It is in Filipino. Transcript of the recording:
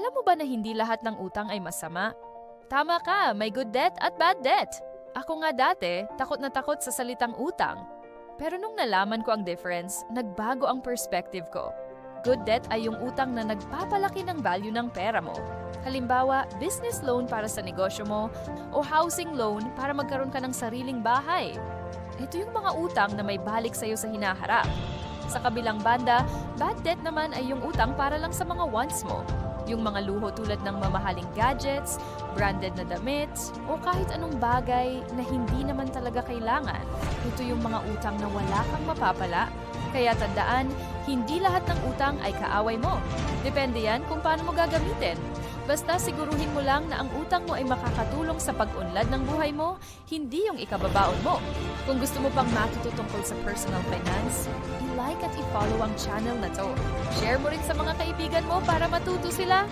Alam mo ba na hindi lahat ng utang ay masama? Tama ka, may good debt at bad debt. Ako nga dati, takot na takot sa salitang utang. Pero nung nalaman ko ang difference, nagbago ang perspective ko. Good debt ay yung utang na nagpapalaki ng value ng pera mo. Halimbawa, business loan para sa negosyo mo o housing loan para magkaroon ka ng sariling bahay. Ito yung mga utang na may balik sa'yo sa hinaharap. Sa kabilang banda, bad debt naman ay yung utang para lang sa mga wants mo. Yung mga luho tulad ng mamahaling gadgets, branded na damit, o kahit anong bagay na hindi naman talaga kailangan. Ito yung mga utang na wala kang mapapala. Kaya tandaan, hindi lahat ng utang ay kaaway mo. Depende yan kung paano mo gagamitin. Basta siguruhin mo lang na ang utang mo ay makakatulong sa pag-unlad ng buhay mo, hindi yung ikababaon mo. Kung gusto mo pang matuto tungkol sa personal finance, i-like at i-follow ang channel na to. Share mo rin sa mga kaibigan mo para matuto sila.